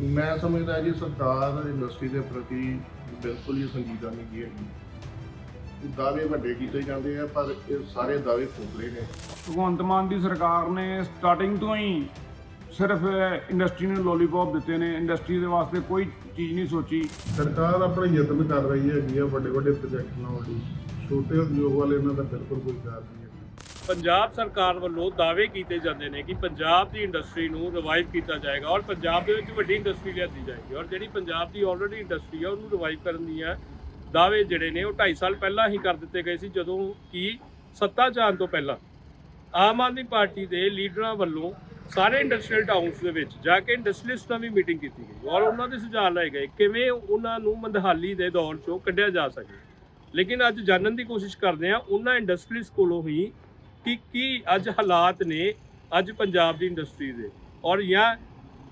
ਮੈਂ ਸਮਝਦਾ ਜੀ ਸਰਕਾਰ ਇੰਡਸਟਰੀ ਦੇ ਪ੍ਰਤੀ ਬਿਲਕੁਲ ਹੀ ਸੰਜੀਦਾ ਨਹੀਂ ਹੈਗੀ। ਦਾਅਵੇ ਵੱਡੇ ਕੀਤੇ ਜਾਂਦੇ ਆ ਪਰ ਇਹ ਸਾਰੇ ਦਾਅਵੇ ਖੋਖਲੇ ਨੇ। ਭਗਵੰਤ ਮਾਨ ਦੀ ਸਰਕਾਰ ਨੇ ਸਟਾਰਟਿੰਗ ਤੋਂ ਹੀ ਸਿਰਫ ਇੰਡਸਟਰੀ ਨੂੰ ਲੋਲੀਪੌਪ ਦਿੱਤੇ ਨੇ। ਇੰਡਸਟਰੀ ਦੇ ਵਾਸਤੇ ਕੋਈ ਚੀਜ਼ ਨਹੀਂ ਸੋਚੀ। ਸਰਕਾਰ ਆਪਣੇ ਯਤਨ ਕਰ ਰਹੀ ਹੈਗੀ ਆ ਵੱਡੇ ਵੱਡੇ ਪ੍ਰੋਜੈਕਟ ਲਾਉਣ ਲਈ। ਛੋਟੇ ਉਦਯੋਗ ਵਾਲੇ ਇਹਨਾਂ ਦਾ ਬਿਲਕੁਲ ਕੋਈ ਕਾਰ ਨਹੀਂ ਹੈ। ਪੰਜਾਬ ਸਰਕਾਰ ਵੱਲੋਂ ਦਾਅਵੇ ਕੀਤੇ ਜਾਂਦੇ ਨੇ ਕਿ ਪੰਜਾਬ ਦੀ ਇੰਡਸਟਰੀ ਨੂੰ ਰਿਵਾਈਵ ਕੀਤਾ ਜਾਏਗਾ ਔਰ ਪੰਜਾਬ ਦੇ ਵਿੱਚ ਵੱਡੀ ਇੰਡਸਟਰੀ ਲਿਆਂਦੀ ਜਾਏਗੀ ਔਰ ਜਿਹੜੀ ਪੰਜਾਬ ਦੀ ਆਲਰੇਡੀ ਇੰਡਸਟਰੀ ਆ, ਉਹਨੂੰ ਰਿਵਾਈਵ ਕਰਨ ਦੀਆਂ ਦਾਅਵੇ ਜਿਹੜੇ ਨੇ ਉਹ 2.5 ਸਾਲ ਪਹਿਲਾਂ ਹੀ ਕਰ ਦਿੱਤੇ ਗਏ ਸੀ, ਜਦੋਂ ਕਿ ਸੱਤਾ 'ਚ ਆਉਣ ਤੋਂ ਪਹਿਲਾਂ ਆਮ ਆਦਮੀ ਪਾਰਟੀ ਦੇ ਲੀਡਰਾਂ ਵੱਲੋਂ ਸਾਰੇ ਇੰਡਸਟਰੀਅਲ ਟਾਊਨਸ ਦੇ ਵਿੱਚ ਜਾ ਕੇ ਇੰਡਸਟਰੀਅਲਿਸਟਾਂ ਵੀ ਮੀਟਿੰਗ ਕੀਤੀ ਗਈ ਔਰ ਉਹਨਾਂ ਦੇ ਸੁਝਾਅ ਲਏ ਗਏ ਕਿਵੇਂ ਉਹਨਾਂ ਨੂੰ ਮੰਦਹਾਲੀ ਦੇ ਦੌਰ 'ਚੋਂ ਕੱਢਿਆ ਜਾ ਸਕੇ। ਲੇਕਿਨ ਅੱਜ ਜਾਣਨ ਦੀ ਕੋਸ਼ਿਸ਼ ਕਰਦੇ ਹਾਂ, ਉਹਨਾਂ ਇੰਡਸਟਰੀਜ਼ ਕੋਲੋਂ ਹੀ ਕਿ ਕੀ ਅੱਜ ਹਾਲਾਤ ਨੇ ਅੱਜ ਪੰਜਾਬ ਦੀ ਇੰਡਸਟਰੀ ਦੇ? ਔਰ ਜਾਂ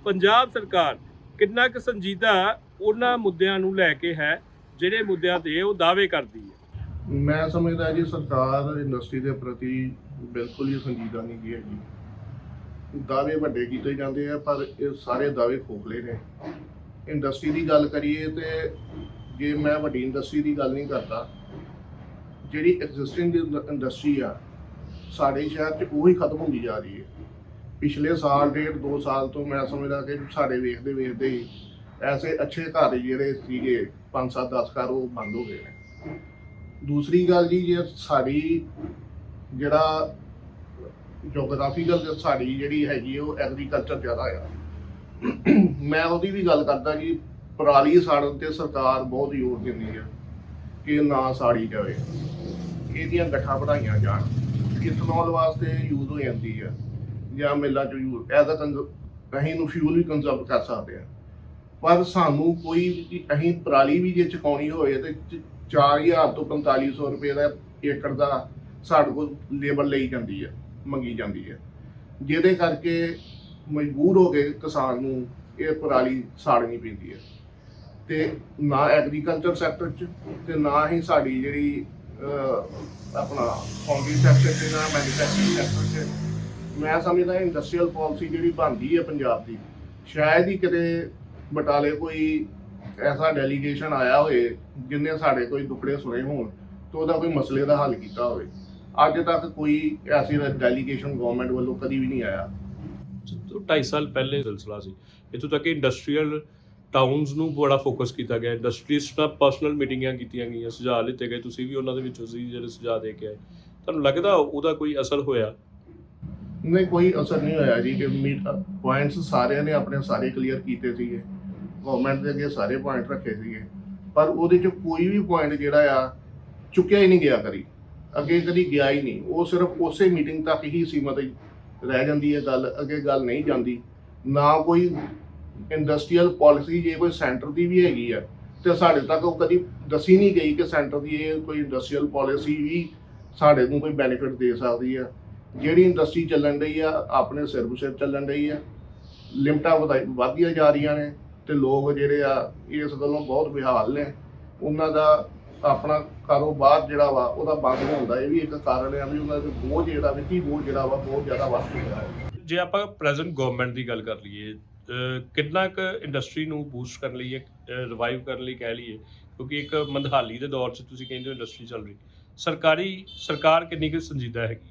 ਪੰਜਾਬ ਸਰਕਾਰ ਕਿੰਨਾ ਕੁ ਸੰਜੀਦਾ ਉਹਨਾਂ ਮੁੱਦਿਆਂ ਨੂੰ ਲੈ ਕੇ ਹੈ, ਜਿਹੜੇ ਮੁੱਦਿਆਂ ਤੇ ਉਹ ਦਾਅਵੇ ਕਰਦੀ ਹੈ? ਮੈਂ ਸਮਝਦਾ ਜੀ ਸਰਕਾਰ ਇੰਡਸਟਰੀ ਦੇ ਪ੍ਰਤੀ ਬਿਲਕੁਲ ਹੀ ਸੰਜੀਦਾ ਨਹੀਂ ਗੀ ਹੈਗੀ। ਦਾਅਵੇ ਵੱਡੇ ਕੀਤੇ ਜਾਂਦੇ ਆ, ਪਰ ਇਹ ਸਾਰੇ ਦਾਅਵੇ ਖੋਖਲੇ ਨੇ। ਇੰਡਸਟਰੀ ਦੀ ਗੱਲ ਕਰੀਏ ਤੇ ਜੇ ਮੈਂ ਵੱਡੀ ਇੰਡਸਟਰੀ ਦੀ ਗੱਲ ਨਹੀਂ ਕਰਦਾ, ਜਿਹੜੀ ਐਗਜ਼ਿਸਟਿੰਗ ਇੰਡਸਟਰੀ ਆ ਸਾਡੇ ਸ਼ਹਿਰ 'ਚ ਉਹੀ ਖਤਮ ਹੁੰਦੀ ਜਾ ਰਹੀ ਹੈ। ਪਿਛਲੇ ਸਾਲ ਡੇਢ ਦੋ ਸਾਲ ਤੋਂ ਮੈਂ ਸਮਝਦਾ ਕਿ ਸਾਡੇ ਵੇਖਦੇ ਵੇਖਦੇ ਹੀ ਐਸੇ ਅੱਛੇ ਘਰ ਜਿਹੜੇ ਸੀਗੇ 5 7 10 ਘਰ ਉਹ ਬੰਦ ਹੋ ਗਏ ਨੇ। ਦੂਸਰੀ ਗੱਲ ਜੀ ਜੇ ਸਾਡੀ ਜਿਹੜਾ ਜੀਓਗ੍ਰਾਫੀਕਲ ਸਾਡੀ ਜਿਹੜੀ ਹੈਗੀ ਆ, ਉਹ ਐਗਰੀਕਲਚਰ ਜ਼ਿਆਦਾ ਆ। ਮੈਂ ਉਹਦੀ ਵੀ ਗੱਲ ਕਰਦਾ ਜੀ ਪਰਾਲੀ ਸਾੜਨ ਤੇ ਸਰਕਾਰ ਬਹੁਤ ਜ਼ੋਰ ਦਿੰਦੀ ਆ ਕਿ ਨਾ ਸਾੜੀ ਜਾਵੇ ਇਹਦੀਆਂ ਗੱਠਾਂ ਵਧਾਈਆਂ ਜਾਣ। ਇਥਨੋਲ ਵਾਸਤੇ ਯੂਜ਼ ਹੋ ਜਾਂਦੀ ਹੈ ਜਾਂ ਮਿੱਲਾਂ ਚ ਯੂਜ਼ ਐਜ਼ ਅ ਅਸੀਂ ਨੂੰ ਫਿਊਲ ਵੀ ਕੰਜ਼ਰਵ ਕਰ ਸਕਦੇ ਆ। ਪਰ ਸਾਨੂੰ ਕੋਈ ਅਸੀਂ ਪਰਾਲੀ ਵੀ ਜੇ ਚੁਕਾਉਣੀ ਹੋਵੇ ਤੇ ਚ- 4000 ਤੋਂ 4500 ਰੁਪਏ ਦਾ ਏਕੜ ਦਾ ਸਾਡੇ ਕੋਲ ਲੇਬਰ ਲਈ ਜਾਂਦੀ ਹੈ ਮੰਗੀ ਜਾਂਦੀ ਹੈ ਜਿਹਦੇ ਕਰਕੇ ਮਜਬੂਰ ਹੋ ਕੇ ਕਿਸਾਨ ਨੂੰ ਇਹ ਪਰਾਲੀ ਸਾੜਨੀ ਪੈਂਦੀ ਹੈ ਤੇ ਨਾ ਐਗਰੀਕਲਚਰ ਸੈਕਟਰ 'ਚ, ਤੇ ਨਾ ਹੀ ਸਾਡੀ ਜਿਹੜੀ ਆਪਣਾ ਫਾਊਂਡਰੀ ਸੈਕਟਰ 'ਚ ਨਾ ਮੈਨੂਫੈਕਚਰਿੰਗ ਸੈਕਟਰ 'ਚ। ਮੈਂ ਸਮਝਦਾ ਇੰਡਸਟਰੀਅਲ ਪਾਲਿਸੀ ਜਿਹੜੀ ਬਣਦੀ ਹੈ ਪੰਜਾਬ ਦੀ, ਸ਼ਾਇਦ ਹੀ ਕਿਤੇ ਬਟਾਲੇ ਕੋਈ ਐਸਾ ਡੈਲੀਗੇਸ਼ਨ ਆਇਆ ਹੋਏ ਜਿਨੇ ਸਾਡੇ ਕੋਈ ਦੁੱਖੜੇ ਸੁਣੇ ਹੋਣ ਤੇ ਉਹਦਾ ਕੋਈ ਮਸਲੇ ਦਾ ਹੱਲ ਕੀਤਾ ਹੋਵੇ। ਅੱਜ ਤੱਕ ਕੋਈ ਐਸੀ ਡੈਲੀਗੇਸ਼ਨ ਗਵਰਨਮੈਂਟ ਵੱਲੋਂ ਕਦੀ ਵੀ ਨਹੀਂ ਆਇਆ। ਤੋਂ 2.5 ਸਾਲ ਪਹਿਲੇ ਸਿਲਸਿਲਾ ਸੀ। ਇੱਥੋਂ ਤੱਕ ਕਿ ਇੰਡਸਟਰੀਅਲ ਟਾਊਨਸ ਨੂੰ ਬੜਾ ਫੋਕਸ ਕੀਤਾ ਗਿਆ ਇੰਡਸਟਰੀਜ਼ ਨਾਲ ਪਰਸਨਲ ਮੀਟਿੰਗਾਂ ਕੀਤੀਆਂ ਗਈਆਂ, ਸੁਝਾਅ ਲਿੱਤੇ ਗਏ, ਤੁਸੀਂ ਵੀ ਉਹਨਾਂ ਦੇ ਵਿੱਚੋਂ ਸੀ ਜਿਹੜੇ ਸੁਝਾਅ ਦੇ ਕੇ ਆਏ। ਤੁਹਾਨੂੰ ਲੱਗਦਾ ਉਹਦਾ ਕੋਈ ਅਸਰ ਹੋਇਆ? ਨਹੀਂ, ਕੋਈ ਅਸਰ ਨਹੀਂ ਹੋਇਆ ਜੀ ਕਿ ਪੁਆਇੰਟਸ ਸਾਰਿਆਂ ਨੇ ਆਪਣੇ ਸਾਰੇ ਕਲੀਅਰ ਕੀਤੇ ਸੀਗੇ। ਗਵਰਨਮੈਂਟ ਦੇ ਅੱਗੇ ਸਾਰੇ ਪੁਆਇੰਟ ਰੱਖੇ ਸੀਗੇ। ਪਰ ਉਹਦੇ ਚ ਕੋਈ ਵੀ ਪੁਆਇੰਟ ਜਿਹੜਾ ਆ, ਚੁੱਕਿਆ ਹੀ ਨਹੀਂ ਗਿਆ ਕਰੀ ਅੱਗੇ ਕਦੀ ਗਿਆ ਹੀ ਨਹੀਂ। ਉਹ ਸਿਰਫ ਉਸੇ ਮੀਟਿੰਗ ਤੱਕ ਹੀ ਸੀਮਤ ਰਹਿ ਜਾਂਦੀ ਹੈ ਗੱਲ, ਅੱਗੇ ਗੱਲ ਨਹੀਂ ਜਾਂਦੀ। ਨਾ ਕੋਈ ਇੰਡਸਟਰੀਅਲ ਪਾਲਿਸੀ ਜੇ ਕੋਈ ਸੈਂਟਰ ਦੀ ਵੀ ਹੈਗੀ ਆ, ਤੇ ਸਾਡੇ ਤੱਕ ਉਹ ਕਦੀ ਦੱਸੀ ਨਹੀਂ ਗਈ ਕਿ ਸੈਂਟਰ ਦੀ ਇਹ ਕੋਈ ਇੰਡਸਟਰੀਅਲ ਪਾਲਿਸੀ ਵੀ ਸਾਡੇ ਨੂੰ ਕੋਈ ਬੈਨੀਫਿਟ ਦੇ ਸਕਦੀ ਆ। ਜਿਹੜੀ ਇੰਡਸਟਰੀ ਚੱਲਣ ਰਹੀ ਆ, ਆਪਣੇ ਸਿਰ ਬੁਸਿਰ ਚੱਲਣ ਰਹੀ ਆ, ਲਿਮਟਾਂ ਵਧਾਈ ਵਧੀਆਂ ਜਾ ਰਹੀਆਂ ਨੇ, ਤੇ ਲੋਕ ਜਿਹੜੇ ਆ, ਇਸ ਗੱਲੋਂ ਬਹੁਤ ਬਿਹਾਲ ਨੇ। ਉਹਨਾਂ ਦਾ ਆਪਣਾ ਕਾਰੋਬਾਰ ਜਿਹੜਾ ਵਾ, ਉਹਦਾ ਬੰਦ ਹੋਣ ਦਾ ਇਹ ਵੀ ਇੱਕ ਕਾਰਨ ਆ ਵੀ ਉਹਨਾਂ ਦੇ ਬੋਝ ਜਿਹੜਾ, ਵਿੱਤੀ ਬੋਝ ਜਿਹੜਾ ਵਾ, ਬਹੁਤ ਜ਼ਿਆਦਾ ਵੱਧ ਗਿਆ ਜੇ ਆਪਾਂ ਪ੍ਰੈਜ਼ੈਂਟ ਗਵਰਨਮੈਂਟ ਦੀ ਗੱਲ ਕਰ ਲਈਏ ਕਿੰਨਾ ਕੁ ਇੰਡਸਟਰੀ ਨੂੰ ਬੂਸਟ ਕਰਨ ਲਈ ਰਿਵਾਈਵ ਕਰਨ ਲਈ ਕਹਿ ਲਈਏ, ਕਿਉਂਕਿ ਇੱਕ ਮੰਦਹਾਲੀ ਦੇ ਦੌਰ 'ਚ ਤੁਸੀਂ ਕਹਿੰਦੇ ਹੋ ਇੰਡਸਟਰੀ ਚੱਲ ਰਹੀ ਸਰਕਾਰੀ, ਸਰਕਾਰ ਕਿੰਨੀ ਕੁ ਸੰਜੀਦਾ ਹੈਗੀ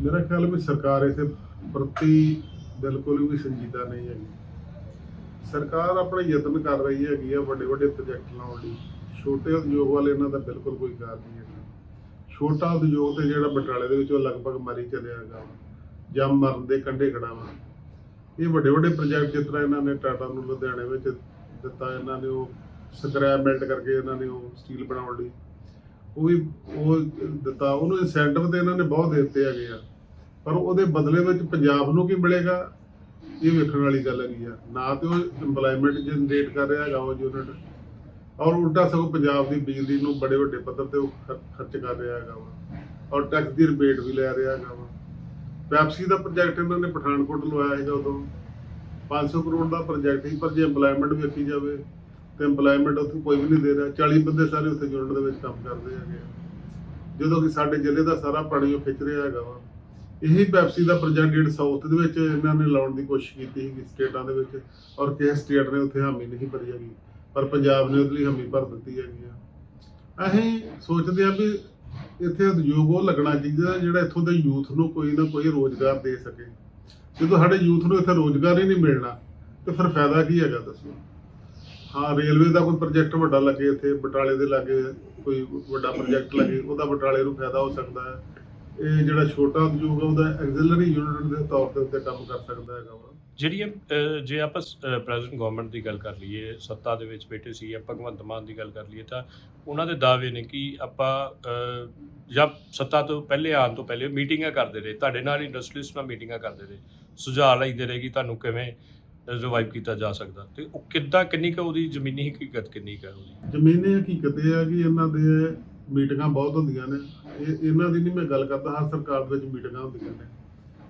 ਮੇਰਾ ਖਿਆਲ ਵੀ ਸਰਕਾਰ ਇਸੇ ਪ੍ਰਤੀ ਬਿਲਕੁਲ ਵੀ ਸੰਜੀਦਾ ਨਹੀਂ ਹੈਗੀ। ਸਰਕਾਰ ਆਪਣਾ ਯਤਨ ਕਰ ਰਹੀ ਹੈਗੀ ਆ ਵੱਡੇ ਵੱਡੇ ਪ੍ਰੋਜੈਕਟ ਲਾਉਣ ਲਈ। ਛੋਟੇ ਉਦਯੋਗ ਵਾਲੇ ਇਹਨਾਂ ਦਾ ਬਿਲਕੁਲ ਕੋਈ ਕਾਰ ਨਹੀਂ ਹੈਗਾ। ਛੋਟਾ ਉਦਯੋਗ ਤੇ ਜਿਹੜਾ ਬਟਾਲੇ ਦੇ ਵਿੱਚ ਉਹ ਲਗਭਗ ਮਰੀ ਚੱਲਿਆ ਹੈਗਾ ਜਾਂ ਮਰਨ ਦੇ ਕੰਢੇ ਖੜਾ ਵਾ। ਇਹ ਵੱਡੇ ਵੱਡੇ ਪ੍ਰੋਜੈਕਟ ਜਿਸ ਤਰ੍ਹਾਂ ਇਹਨਾਂ ਨੇ ਟਾਟਾ ਨੂੰ ਲੁਧਿਆਣੇ ਵਿੱਚ ਦਿੱਤਾ, ਇਹਨਾਂ ਨੇ ਉਹ ਸਕ੍ਰੈਪ ਮੈਲਟ ਕਰਕੇ ਇਹਨਾਂ ਨੇ ਉਹ ਸਟੀਲ ਬਣਾਉਣ ਲਈ। ਉਹ ਵੀ ਉਹ ਦਿੱਤਾ, ਉਹਨੂੰ ਇਨਸੈਂਟਿਵ ਤੇ ਇਹਨਾਂ ਨੇ ਬਹੁਤ ਦੇ ਦਿੱਤੇ ਹੈਗੇ ਆ। ਪਰ ਉਹਦੇ ਬਦਲੇ ਵਿੱਚ ਪੰਜਾਬ ਨੂੰ ਕੀ ਮਿਲੇਗਾ? ਇਹ ਵੇਖਣ ਵਾਲੀ ਗੱਲ ਹੈਗੀ ਆ। ਨਾ ਤੇ ਉਹ EMPLOYMENT ਜਨਰੇਟ ਕਰ ਰਿਹਾ ਹੈਗਾ ਉਹ ਯੂਨਿਟ ਔਰ ਉਲਟਾ ਸਗੋਂ ਪੰਜਾਬ ਦੀ ਬਿਜਲੀ ਨੂੰ ਬੜੇ ਵੱਡੇ ਪੱਧਰ ਤੇ ਉਹ ਖਰ- ਖਰਚ ਕਰ ਰਿਹਾ ਹੈਗਾ ਵਾ। ਔਰ ਟੈਕਸ ਦੀ ਰਿਬੇਟ ਵੀ ਲੈ ਰਿਹਾ ਹੈਗਾ ਵਾ। ਪੈਪਸੀ ਦਾ ਪ੍ਰੋਜੈਕਟ ਇਹਨਾਂ ਨੇ ਪਠਾਨਕੋਟ ਲਵਾਇਆ ਹੈਗਾ ਉਦੋਂ। 500 ਕਰੋੜ ਦਾ ਪ੍ਰੋਜੈਕਟ ਸੀ, ਪਰ ਜੇ EMPLOYMENT ਵੇਖੀ ਜਾਵੇ ਤੇ EMPLOYMENT ਉੱਥੇ ਕੋਈ ਵੀ ਨਹੀਂ ਦੇ ਰਿਹਾ। 40 ਬੰਦੇ ਸਾਰੇ ਉੱਥੇ ਯੂਨਿਟ ਦੇ ਵਿੱਚ ਕੰਮ ਕਰਦੇ ਹੈਗੇ ਆ। ਜਦੋਂ ਕਿ ਸਾਡੇ ਜ਼ਿਲ੍ਹੇ ਦਾ ਸਾਰਾ ਪਾਣੀ ਉਹ ਖਿੱਚ ਰਿਹਾ ਹੈਗਾ ਵਾ। ਇਹੀ ਪੈਪਸੀ ਦਾ ਪ੍ਰੋਜੈਕਟ ਸਾਊਥ ਦੇ ਵਿੱਚ ਇਹਨਾਂ ਨੇ ਲਾਉਣ ਦੀ ਕੋਸ਼ਿਸ਼ ਕੀਤੀ ਸੀ ਸਟੇਟਾਂ ਦੇ ਵਿੱਚ, ਔਰ ਕਿਸੇ ਸਟੇਟ ਨੇ ਉੱਥੇ ਹਾਮੀ ਨਹੀਂ ਭਰੀ ਹੈਗੀ। ਪਰ ਪੰਜਾਬ ਨੇ ਉਹਦੇ ਲਈ ਹਾਮੀ ਭਰ ਦਿੱਤੀ ਹੈਗੀ ਆ। ਅਸੀਂ ਸੋਚਦੇ ਆ ਵੀ ਇੱਥੇ ਉਦਯੋਗ ਉਹ ਲੱਗਣਾ ਚਾਹੀਦਾ ਜਿਹੜਾ ਇੱਥੋਂ ਦੇ ਯੂਥ ਨੂੰ ਕੋਈ ਨਾ ਕੋਈ ਰੋਜ਼ਗਾਰ ਦੇ ਸਕੇ। ਜਦੋਂ ਸਾਡੇ ਯੂਥ ਨੂੰ ਇੱਥੇ ਰੋਜ਼ਗਾਰ ਹੀ ਨਹੀਂ ਮਿਲਣਾ, ਤੇ ਫਿਰ ਫਾਇਦਾ ਕੀ ਹੈਗਾ ਦੱਸੋ? ਹਾਂ, ਰੇਲਵੇ ਦਾ ਕੋਈ ਪ੍ਰੋਜੈਕਟ ਵੱਡਾ ਲੱਗੇ ਇੱਥੇ, ਬਟਾਲੇ ਦੇ ਲਾਗੇ ਕੋਈ ਵੱਡਾ ਪ੍ਰੋਜੈਕਟ ਲੱਗੇ, ਉਹਦਾ ਬਟਾਲੇ ਨੂੰ ਫਾਇਦਾ ਹੋ ਸਕਦਾ ਹੈ। ਇਹ ਜਿਹੜਾ ਛੋਟਾ ਉਦਯੋਗ ਹੈ ਉਹਦਾ ਐਗਜ਼ਿਲਰੀ ਯੂਨਿਟ ਦੇ ਤੌਰ ਤੇ ਉੱਤੇ ਕੰਮ ਕਰ ਸਕਦਾ ਹੈਗਾ ਵਾ। ਜਿਹੜੀ ਅਹ, ਜੇ ਆਪਾਂ ਪ੍ਰੈਜ਼ੀਡੈਂਟ ਗਵਰਨਮੈਂਟ ਦੀ ਗੱਲ ਕਰ ਲਈਏ ਸੱਤਾ ਦੇ ਵਿੱਚ ਬੈਠੇ ਸੀ ਆਪਾਂ ਭਗਵੰਤ ਮਾਨ ਦੀ ਗੱਲ ਕਰ ਲਈਏ ਤਾਂ ਉਹਨਾਂ ਦੇ ਦਾਅਵੇ ਨੇ ਕਿ ਆਪਾਂ ਅਹ, ਜਾਂ ਸੱਤਾ ਤੋਂ ਪਹਿਲੇ ਆਉਣ ਤੋਂ ਪਹਿਲੇ ਮੀਟਿੰਗਾਂ ਕਰਦੇ ਰਹੇ ਤੁਹਾਡੇ ਨਾਲ ਇੰਡਸਟਰੀਜ਼ ਨਾਲ ਮੀਟਿੰਗਾਂ ਕਰਦੇ ਰਹੇ ਸੁਝਾਅ ਲੈਂਦੇ ਰਹੇ ਕਿ ਤੁਹਾਨੂੰ ਕਿਵੇਂ ਰਿਵਾਈਵ ਕੀਤਾ ਜਾ ਸਕਦਾ। ਤੇ ਉਹ ਕਿੱਦਾਂ ਕਿੰਨੀ ਕੁ ਉਹਦੀ ਜ਼ਮੀਨੀ ਹਕੀਕਤ ਕਿੰਨੀ ਕੁ ਹੈ ਉਹਦੀ? ਜ਼ਮੀਨੀ ਹਕੀਕਤ ਇਹ ਹੈ ਕਿ ਇਹਨਾਂ ਦੇ ਮੀਟਿੰਗਾਂ ਬਹੁਤ ਹੁੰਦੀਆਂ ਨੇ। ਇਹ ਇਹਨਾਂ ਦੀ ਨਹੀਂ ਮੈਂ ਗੱਲ ਕਰਦਾ ਹਰ ਸਰਕਾਰ ਦੇ ਵਿੱਚ ਮੀਟਿੰਗਾਂ ਹੁੰਦੀਆਂ ਨੇ।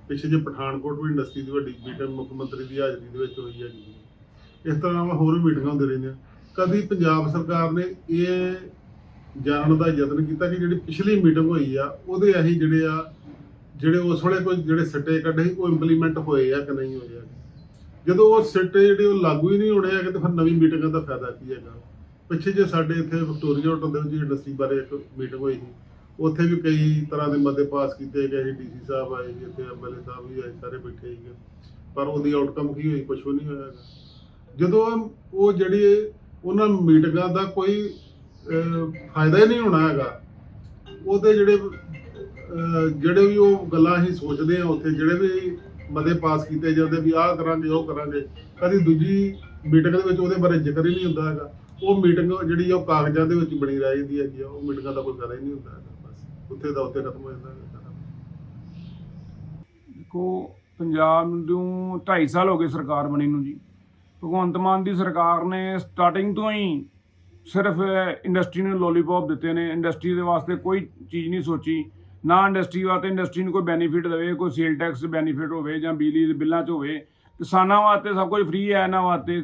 ਪਿੱਛੇ ਜੇ ਪਠਾਨਕੋਟ ਵੀ ਇੰਡਸਟਰੀ ਦੀ ਵੱਡੀ ਮੀਟਿੰਗ ਮੁੱਖ ਮੰਤਰੀ ਦੀ ਹਾਜ਼ਰੀ ਦੇ ਵਿੱਚ ਹੋਈ ਹੈਗੀ ਇਸ ਤਰ੍ਹਾਂ ਹੋਰ ਵੀ ਮੀਟਿੰਗਾਂ ਹੁੰਦੀਆਂ ਰਹਿੰਦੀਆਂ। ਕਦੀ ਪੰਜਾਬ ਸਰਕਾਰ ਨੇ ਇਹ ਜਾਣਨ ਦਾ ਯਤਨ ਕੀਤਾ ਕਿ ਜਿਹੜੀ ਪਿਛਲੀ ਮੀਟਿੰਗ ਹੋਈ ਆ, ਉਹਦੇ ਅਸੀਂ ਜਿਹੜੇ ਆ, ਜਿਹੜੇ ਉਸ ਵੇਲੇ ਕੋਈ ਜਿਹੜੇ ਸਿੱਟੇ ਕੱਢੇ ਸੀ, ਉਹ ਇੰਪਲੀਮੈਂਟ ਹੋਏ ਆ ਕਿ ਨਹੀਂ ਹੋਏ ਆ। ਜਦੋਂ ਉਹ ਸਿੱਟੇ ਜਿਹੜੇ ਉਹ ਲਾਗੂ ਹੀ ਨਹੀਂ ਹੋਣੇ ਹੈਗੇ, ਤਾਂ ਫਿਰ ਨਵੀਂ ਮੀਟਿੰਗਾਂ ਦਾ ਫਾਇਦਾ ਕੀ ਹੈਗਾ? ਪਿੱਛੇ ਜੇ ਸਾਡੇ ਇੱਥੇ ਵਿਕਟੋਰੀਆ ਹੋਟਲ ਦੇ ਵਿੱਚ ਇੰਡਸਟਰੀ ਬਾਰੇ ਇੱਕ ਮੀਟਿੰਗ ਹੋਈ ਸੀ ਉੱਥੇ ਵੀ ਕਈ ਤਰ੍ਹਾਂ ਦੇ ਮਤੇ ਪਾਸ ਕੀਤੇ ਗਏ ਸੀ, ਡੀਸੀ ਸਾਹਿਬ ਆਏ ਸੀ, ਇੱਥੇ ਐਮਐਲਏ ਸਾਹਿਬ ਵੀ ਆਏ, ਸਾਰੇ ਬੈਠੇ ਸੀਗੇ। ਪਰ ਉਹਦੀ ਆਊਟਕਮ ਕੀ ਹੋਈ? ਕੁਝ ਵੀ ਨਹੀਂ ਹੋਇਆ ਹੈਗਾ। ਜਦੋਂ ਉਹ ਜਿਹੜੀ ਉਹਨਾਂ ਮੀਟਿੰਗਾਂ ਦਾ ਕੋਈ ਫਾਇਦਾ ਹੀ ਨਹੀਂ ਹੋਣਾ ਹੈਗਾ, ਉਹਦੇ ਜਿਹੜੇ ਜਿਹੜੇ ਵੀ ਉਹ ਗੱਲਾਂ ਅਸੀਂ ਸੋਚਦੇ ਆ ਉੱਥੇ ਜਿਹੜੇ ਵੀ ਮਤੇ ਪਾਸ ਕੀਤੇ ਜਾਂਦੇ ਵੀ ਆਹ ਕਰਾਂਗੇ, ਉਹ ਕਰਾਂਗੇ, ਕਦੀ ਦੂਜੀ ਮੀਟਿੰਗ ਦੇ ਵਿੱਚ ਉਹਦੇ ਬਾਰੇ ਜ਼ਿਕਰ ਹੀ ਨਹੀਂ ਹੁੰਦਾ ਹੈਗਾ। ਉਹ ਮੀਟਿੰਗ ਜਿਹੜੀ ਉਹ ਕਾਗਜ਼ਾਂ ਦੇ ਵਿੱਚ ਬਣੀ ਰਹਿ ਜਾਂਦੀ ਹੈਗੀ ਆ, ਉਹ ਮੀਟਿੰਗਾਂ ਦਾ ਕੋਈ ਫਾਇਦਾ ਹੀ ਨਹੀਂ ਹੁੰਦਾ ਹੈਗਾ। ਉੱਥੇ ਦਾ ਉੱਥੇ ਖਤਮ ਹੋ ਜਾਂਦਾ ਦੇਖੋ, ਪੰਜਾਬ ਨੂੰ 2.5 ਸਾਲ ਹੋ ਗਏ ਸਰਕਾਰ ਬਣੀ ਨੂੰ ਜੀ। ਭਗਵੰਤ ਮਾਨ ਦੀ ਸਰਕਾਰ ਨੇ ਸਟਾਰਟਿੰਗ ਤੋਂ ਹੀ ਸਿਰਫ ਇੰਡਸਟਰੀ ਨੂੰ ਲੋਲੀਪੌਪ ਦਿੱਤੇ ਨੇ। ਇੰਡਸਟਰੀ ਦੇ ਵਾਸਤੇ ਕੋਈ ਚੀਜ਼ ਨਹੀਂ ਸੋਚੀ। ਨਾ ਇੰਡਸਟਰੀ ਵਾਸਤੇ ਇੰਡਸਟਰੀ ਨੂੰ ਕੋਈ ਬੈਨੀਫਿਟ ਦੇਵੇ, ਕੋਈ ਸੇਲ ਟੈਕਸ ਬੈਨੀਫਿਟ ਹੋਵੇ ਜਾਂ ਬਿਜਲੀ ਦੇ ਬਿੱਲਾਂ 'ਚ ਹੋਵੇ। ਕਿਸਾਨਾਂ ਵਾਸਤੇ ਸਭ ਕੁਝ ਫ੍ਰੀ ਹੈ ਇਹਨਾਂ ਵਾਸਤੇ।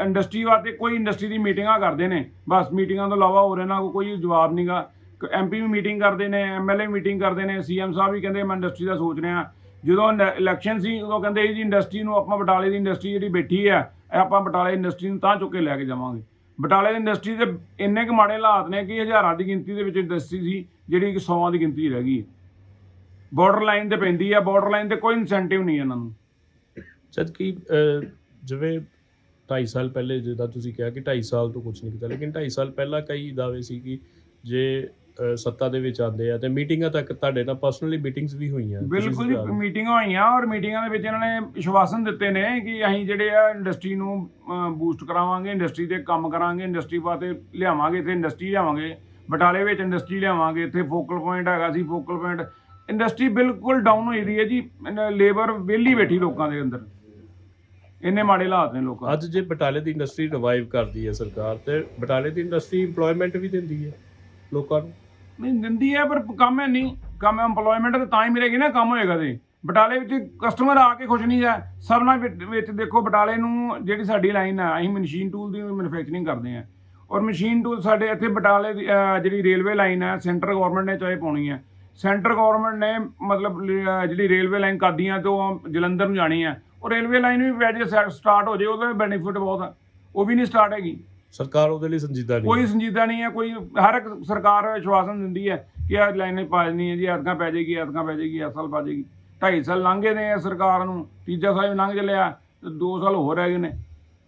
ਇੰਡਸਟਰੀ ਵਾਸਤੇ ਕੋਈ ਇੰਡਸਟਰੀ ਦੀ ਮੀਟਿੰਗਾਂ ਕਰਦੇ ਨੇ। ਬਸ ਮੀਟਿੰਗਾਂ ਤੋਂ ਇਲਾਵਾ ਹੋਰ ਇਹਨਾਂ ਕੋਲ ਕੋਈ ਜਵਾਬ ਨਹੀਂਗਾ ਐਮਪੀ ਵੀ ਮੀਟਿੰਗ ਕਰਦੇ ਨੇ ਐਮਐਲਏ ਮੀਟਿੰਗ ਕਰਦੇ ਨੇ ਸੀਐਮ ਸਾਹਿਬ ਵੀ ਕਹਿੰਦੇ ਮੈਂ ਇੰਡਸਟਰੀ ਦਾ ਸੋਚ ਰਿਹਾ। ਜਦੋਂ ਇਲੈਕਸ਼ਨ ਸੀ, ਉਦੋਂ ਕਹਿੰਦੇ ਜੀ ਇੰਡਸਟਰੀ ਨੂੰ ਆਪਾਂ ਬਟਾਲੇ ਦੀ ਇੰਡਸਟਰੀ ਜਿਹੜੀ ਬੈਠੀ ਹੈ ਆਪਾਂ ਬਟਾਲੇ ਇੰਡਸਟਰੀ ਨੂੰ ਤਾਂ ਚੁੱਕ ਕੇ ਲੈ ਕੇ ਜਾਵਾਂਗੇ। ਬਟਾਲੇ ਦੀ ਇੰਡਸਟਰੀ ਦੇ ਇੰਨੇ ਕੁ ਮਾੜੇ ਹਾਲਾਤ ਨੇ ਕਿ ਹਜ਼ਾਰਾਂ ਦੀ ਗਿਣਤੀ ਦੇ ਵਿੱਚ ਇੰਡਸਟਰੀ ਸੀ, ਜਿਹੜੀ ਕਿ ਸੌਆਂ ਦੀ ਗਿਣਤੀ ਰਹਿ ਗਈ ਬਾਰਡਰ ਲਾਈਨ ਤੇ ਪੈਂਦੀ ਹੈ ਬਾਰਡਰ ਲਾਈਨ ਤੇ ਕੋਈ ਇਨਸੈਂਟਿਵ ਨਹੀਂ ਇਹਨਾਂ ਨੂੰ। ਜਦ ਕਿ ਜਿਵੇਂ 2.5 ਸਾਲ ਪਹਿਲੇ ਜਿੱਦਾਂ ਤੁਸੀਂ ਕਿਹਾ ਕਿ 2.5 ਸਾਲ ਤੋਂ ਕੁਝ ਨਹੀਂ ਕੀਤਾ, ਲੇਕਿਨ 2.5 ਸਾਲ ਪਹਿਲਾਂ ਕਈ ਦਾਅਵੇ ਸੀ ਕਿ ਜੇ ਸੱਤਾ ਦੇ ਵਿੱਚ ਆਉਂਦੇ ਆ ਤੇ ਮੀਟਿੰਗਾਂ ਤੱਕ ਤੁਹਾਡੇ ਨਾਲ ਪਰਸਨਲੀ ਮੀਟਿੰਗਸ ਵੀ ਹੋਈਆਂ ਬਿਲਕੁਲ ਜੀ ਮੀਟਿੰਗਾਂ ਹੋਈਆਂ ਔਰ ਮੀਟਿੰਗਾਂ ਦੇ ਵਿੱਚ ਇਹਨਾਂ ਨੇ ਵਿਸ਼ਵਾਸਨ ਦਿੱਤੇ ਨੇ ਕਿ ਅਸੀਂ ਜਿਹੜੇ ਆ ਇੰਡਸਟਰੀ ਨੂੰ ਬੂਸਟ ਕਰਾਵਾਂਗੇ ਇੰਡਸਟਰੀ ਤੇ ਕੰਮ ਕਰਾਂਗੇ ਇੰਡਸਟਰੀ ਵਾਸਤੇ ਲਿਆਵਾਂਗੇ ਇੱਥੇ ਇੰਡਸਟਰੀ ਲਿਆਵਾਂਗੇ ਬਟਾਲੇ ਵਿੱਚ ਇੰਡਸਟਰੀ ਲਿਆਵਾਂਗੇ ਇੱਥੇ ਫੋਕਲ ਪੁਆਇੰਟ ਹੈਗਾ ਸੀ ਫੋਕਲ ਪੁਆਇੰਟ ਇੰਡਸਟਰੀ ਬਿਲਕੁਲ ਡਾਊਨ ਹੋਈ ਦੀ ਹੈ ਜੀ ਲੇਬਰ ਵਿਹਲੀ ਬੈਠੀ ਲੋਕਾਂ ਦੇ ਅੰਦਰ। ਇੰਨੇ ਮਾੜੇ ਹਾਲਾਤ ਨੇ ਲੋਕਾਂ। ਅੱਜ ਜੇ ਬਟਾਲੇ ਦੀ ਇੰਡਸਟਰੀ ਰਿਵਾਈਵ ਕਰਦੀ ਹੈ ਸਰਕਾਰ ਤੇ ਬਟਾਲੇ ਦੀ ਇੰਡਸਟਰੀ EMPLOYMENT ਵੀ ਦਿੰਦੀ ਹੈ ਲੋਕਾਂ ਨੂੰ। ਨਹੀਂ ਦਿੰਦੀ ਹੈ ਪਰ ਕੰਮ ਹੈ ਨਹੀਂ। ਕੰਮ EMPLOYMENT ਤੇ ਤਾਂ ਹੀ ਮਿਲੇਗੀ ਨਾ ਕੰਮ ਹੋਏਗਾ ਤੇ। ਬਟਾਲੇ ਵਿੱਚ ਕਸਟਮਰ ਆ ਕੇ ਖੁਸ਼ ਨਹੀਂ ਹੈ। ਸਭ ਨਾਲ ਵਿੱਚ ਵਿੱਚ ਦੇਖੋ ਬਟਾਲੇ ਨੂੰ ਜਿਹੜੀ ਸਾਡੀ ਲਾਈਨ ਹੈ ਅਸੀਂ ਮਸ਼ੀਨ ਟੂਲ ਦੀ ਮੈਨੂਫੈਕਚਰਿੰਗ ਕਰਦੇ ਹਾਂ। ਔਰ ਮਸ਼ੀਨ ਟੂਲ ਸਾਡੇ ਇੱਥੇ ਬਟਾਲੇ ਦੀ ਅਹ, ਜਿਹੜੀ ਰੇਲਵੇ ਲਾਈਨ ਹੈ ਸੈਂਟਰ ਗਵਰਨਮੈਂਟ ਨੇ ਚਾਹੇ ਪਾਉਣੀ ਹੈ। ਸੈਂਟਰ ਗਵਰਨਮੈਂਟ ਨੇ ਮਤਲਬ ਲ- ਅਹ, ਜਿਹੜੀ ਰੇਲਵੇ ਲਾਈਨ ਕਾਦੀਆਂ ਤੋਂ ਜਲੰਧਰ ਨੂੰ ਜਾਣੀ ਹੈ। ਉਹ ਰੇਲਵੇ ਲਾਈਨ ਵੀ ਪੈ ਜੇ ਸਟਾਰਟ ਹੋ ਜੇ ਉਹਦਾ ਬੈਨੀਫਿਟ ਬਹੁਤ ਆ। ਉਹ ਵੀ ਨਹੀਂ ਸਟਾਰਟ ਹੈਗੀ। ਸਰਕਾਰ ਉਹਦੇ ਲਈ ਸੰਜੀਦਾ ਨਹੀਂ ਕੋਈ। ਸੰਜੀਦਾ ਨਹੀਂ ਹੈ ਕੋਈ ਹਰ ਇੱਕ ਸਰਕਾਰ ਵਿਸ਼ਵਾਸਨ ਦਿੰਦੀ ਹੈ ਕਿ ਇਹ ਲਾਈਨ ਪਾ ਦੇਣੀ ਹੈ ਜੀ ਐਤਕਾਂ ਪੈ ਜਾਏਗੀ ਐਤਕਾਂ ਪੈ ਜਾਏਗੀ ਇਸ ਸਾਲ ਪਾ ਜਾਏਗੀ। ਢਾਈ ਸਾਲ ਲੰਘ ਨੇ ਸਰਕਾਰ ਨੂੰ ਤੀਜਾ ਸਾਲ ਵੀ ਲੰਘ ਚੱਲਿਆ ਤੇ 2 ਸਾਲ ਹੋਰ ਰਹਿ ਗਏ ਨੇ।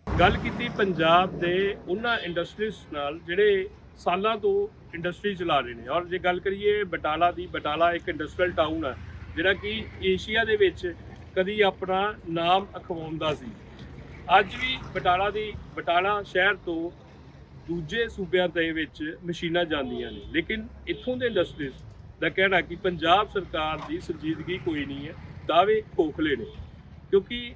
ਗੱਲ ਕੀਤੀ ਪੰਜਾਬ ਦੇ ਉਹਨਾਂ ਇੰਡਸਟਰੀਜ਼ ਨਾਲ ਜਿਹੜੇ ਸਾਲਾਂ ਤੋਂ ਇੰਡਸਟਰੀ ਚਲਾ ਰਹੇ ਨੇ। ਔਰ ਜੇ ਗੱਲ ਕਰੀਏ ਬਟਾਲਾ ਦੀ ਬਟਾਲਾ ਇੱਕ ਇੰਡਸਟਰੀਅਲ ਟਾਊਨ ਹੈ ਜਿਹੜਾ ਕਿ ਏਸ਼ੀਆ ਦੇ ਵਿੱਚ ਕਦੀ ਆਪਣਾ ਨਾਮ ਅਖਵਾਉਂਦਾ ਸੀ। ਅੱਜ ਵੀ ਬਟਾਲਾ ਦੀ, ਬਟਾਲਾ ਸ਼ਹਿਰ ਤੋਂ ਦੂਜੇ ਸੂਬਿਆਂ ਦੇ ਵਿੱਚ ਮਸ਼ੀਨਾਂ ਜਾਂਦੀਆਂ ਨੇ। ਲੇਕਿਨ ਇੱਥੋਂ ਦੇ ਇੰਡਸਟਰੀਜ਼ ਦਾ ਕਹਿਣਾ ਕਿ ਪੰਜਾਬ ਸਰਕਾਰ ਦੀ ਸੰਜੀਦਗੀ ਕੋਈ ਨਹੀਂ ਹੈ, ਦਾਅਵੇ ਖੋਖਲੇ ਨੇ। ਕਿਉਂਕਿ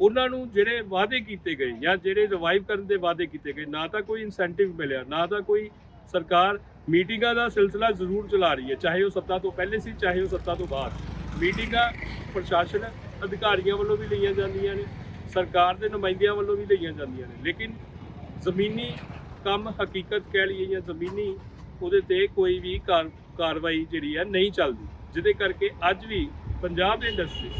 ਉਹਨਾਂ ਨੂੰ ਜਿਹੜੇ ਵਾਅਦੇ ਕੀਤੇ ਗਏ ਜਾਂ ਜਿਹੜੇ ਰਿਵਾਈਵ ਕਰਨ ਦੇ ਵਾਅਦੇ ਕੀਤੇ ਗਏ, ਨਾ ਤਾਂ ਕੋਈ ਇਨਸੈਂਟਿਵ ਮਿਲਿਆ, ਨਾ ਤਾਂ ਕੋਈ ਸਰਕਾਰ ਮੀਟਿੰਗਾਂ ਦਾ ਸਿਲਸਿਲਾ ਜ਼ਰੂਰ ਚਲਾ ਰਹੀ ਹੈ, ਚਾਹੇ ਉਹ ਸੱਤਾ ਤੋਂ ਪਹਿਲੇ ਸੀ, ਚਾਹੇ ਉਹ ਸੱਤਾ ਤੋਂ ਬਾਅਦ। ਮੀਟਿੰਗਾਂ ਪ੍ਰਸ਼ਾਸਨ ਅਧਿਕਾਰੀਆਂ ਵੱਲੋਂ ਵੀ ਲਈਆਂ ਜਾਂਦੀਆਂ ਨੇ। ਸਰਕਾਰ ਦੇ ਨੁਮਾਇੰਦਿਆਂ ਵੱਲੋਂ ਵੀ ਲਈਆਂ ਜਾਂਦੀਆਂ ਨੇ। ਲੇਕਿਨ ਜ਼ਮੀਨੀ ਕੰਮ ਹਕੀਕਤ ਕਹਿ ਲਈਏ ਜਾਂ ਜ਼ਮੀਨੀ ਉਹਦੇ ਤੇ ਕੋਈ ਵੀ ਕਾਰਵਾਈ ਜਿਹੜੀ ਹੈ ਨਹੀਂ ਚੱਲਦੀ। ਜਿਹਦੇ ਕਰਕੇ ਅੱਜ ਵੀ ਪੰਜਾਬ ਦੀ ਇੰਡਸਟਰੀ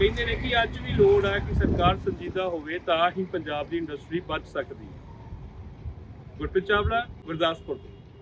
ਕਹਿੰਦੇ ਨੇ ਕਿ ਅੱਜ ਵੀ ਲੋੜ ਹੈ ਕਿ ਸਰਕਾਰ ਸੰਜੀਦਾ ਹੋਵੇ ਤਾਂ ਹੀ ਪੰਜਾਬ ਦੀ ਇੰਡਸਟਰੀ ਬਚ ਸਕਦੀ ਹੈ। ਗੁਰਪ੍ਰੀਤ ਚਾਵਲਾ, ਗੁਰਦਾਸਪੁਰ ਤੋਂ।